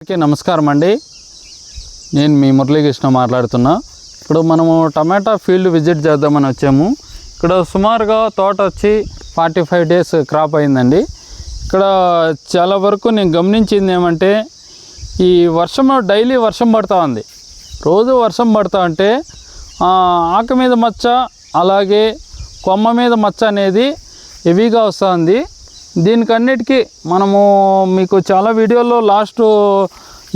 అందరికీ నమస్కారం అండి. నేను మీ మురళీకృష్ణ మాట్లాడుతున్నా. ఇప్పుడు మనము టమాటా ఫీల్డ్ విజిట్ చేద్దామని వచ్చాము. ఇక్కడ సుమారుగా తోట వచ్చి ఫార్టీ ఫైవ్ డేస్ క్రాప్ అయిందండి. ఇక్కడ చాలా వరకు నేను గమనించింది ఏమంటే ఈ వర్షం డైలీ వర్షం పడుతూ ఉంది. రోజు వర్షం పడుతూ ఉంటే ఆకు మీద మచ్చ అలాగే కొమ్మ మీద మచ్చ అనేది హెవీగా వస్తుంది దీనికన్నిటికీ మనము మీకు చాలా వీడియోల్లో లాస్ట్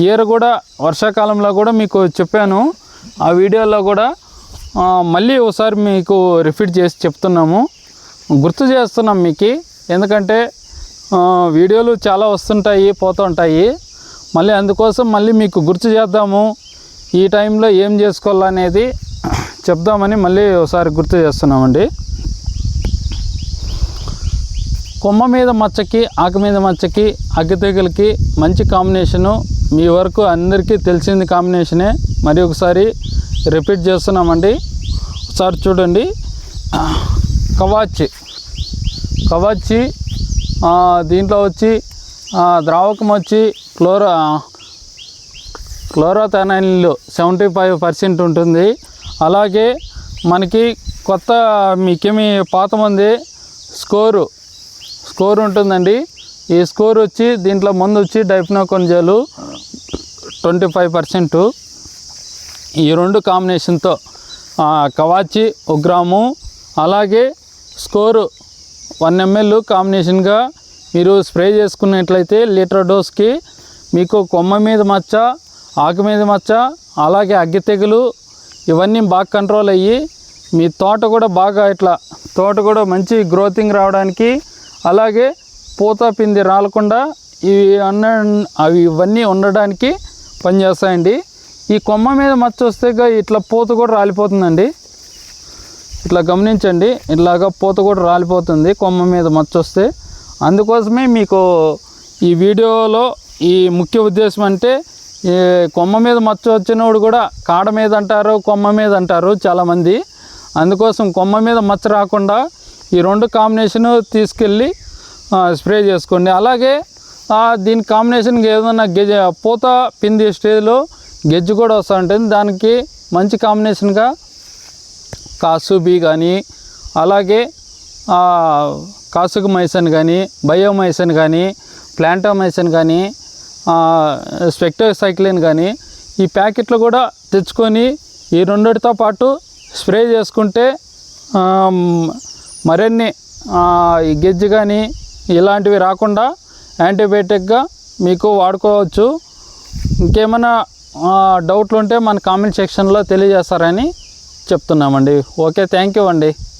ఇయర్ కూడా వర్షాకాలంలో కూడా మీకు చెప్పాను. ఆ వీడియోలో కూడా మళ్ళీ ఒకసారి మీకు రిపీట్ చేసి చెప్తున్నాము. గుర్తు చేస్తున్నాం మీకు ఎందుకంటే వీడియోలు చాలా వస్తుంటాయి పోతుంటాయి మళ్ళీ అందుకోసం మళ్ళీ మీకు గుర్తు చేద్దాము. ఈ టైంలో ఏం చేసుకోవాలనేది చెప్దామని మళ్ళీ ఒకసారి గుర్తు చేస్తున్నామండి. కొమ్మ మీద మచ్చకి ఆకు మీద మచ్చకి అగ్గి తెగులకి మంచి కాంబినేషను మీ వరకు అందరికీ తెలిసింది కాంబినేషనే మరి ఒకసారి రిపీట్ చేస్తున్నామండి. ఒకసారి చూడండి. కవాచి. కవాచి దీంట్లో వచ్చి ద్రావకం వచ్చి క్లోరో క్లోరోథెనాయిన్లు సెవెంటీ ఫైవ్ పర్సెంట్ ఉంటుంది. అలాగే మనకి కొత్త మీకేమి పాత మంది స్కోరు స్కోర్ ఉంటుందండి. ఈ స్కోర్ వచ్చి దీంట్లో మందు వచ్చి డైఫ్నోకొంజాలు ట్వంటీ ఫైవ్ పర్సెంట్. ఈ రెండు కాంబినేషన్తో కవాచి ఒక గ్రాము అలాగే స్కోరు వన్ ఎంఎల్ కాంబినేషన్గా మీరు స్ప్రే చేసుకున్నట్లయితే లీటర్ డోస్కి మీకు కొమ్మ మీద మచ్చ ఆకు మీద మచ్చ అలాగే అగ్గి తెగులు ఇవన్నీ బాగా కంట్రోల్ అయ్యి మీ తోట కూడా బాగా ఇట్లా తోట కూడా మంచి గ్రోతింగ్ రావడానికి అలాగే పూత పిండి రాలకుండా ఇవి అన్న అవి ఇవన్నీ ఉండడానికి పనిచేస్తాయండి ఈ కొమ్మ మీద మచ్చ వస్తే ఇట్లా పూత కూడా రాలిపోతుందండి. ఇట్లా గమనించండి. ఇట్లాగా పూత కూడా రాలిపోతుంది కొమ్మ మీద మచ్చ వస్తే. అందుకోసమే మీకు ఈ వీడియోలో ఈ ముఖ్య ఉద్దేశం అంటే ఈ కొమ్మ మీద మచ్చ వచ్చినోడు కూడా కాడ మీద అంటారు కొమ్మ మీద అంటారు చాలామంది. అందుకోసం కొమ్మ మీద మచ్చ రాకుండా ఈ రెండు కాంబినేషన్ తీసుకెళ్ళి స్ప్రే చేసుకోండి. అలాగే దీని కాంబినేషన్కి ఏదైనా గెజ పూత పింది స్టేజ్లో గెజ్జు కూడా వస్తూ ఉంటుంది. దానికి మంచి కాంబినేషన్గా కాసుబీ కానీ అలాగే కాసుకు మైసన్ కానీ బయోమైసన్ కానీ ప్లాంటోమైసన్ కానీ స్పెక్టోసైక్లిన్ కానీ ఈ ప్యాకెట్లు కూడా తెచ్చుకొని ఈ రెండిటితో పాటు స్ప్రే చేసుకుంటే మరిన్ని ఈ గెజ్జు కానీ ఇలాంటివి రాకుండా యాంటీబయాటిక్గా మీకు వాడుకోవచ్చు. ఇంకేమైనా డౌట్లు ఉంటే మన కామెంట్ సెక్షన్లో తెలియజేస్తారని చెప్తున్నామండి. ఓకే థ్యాంక్ యూ అండి.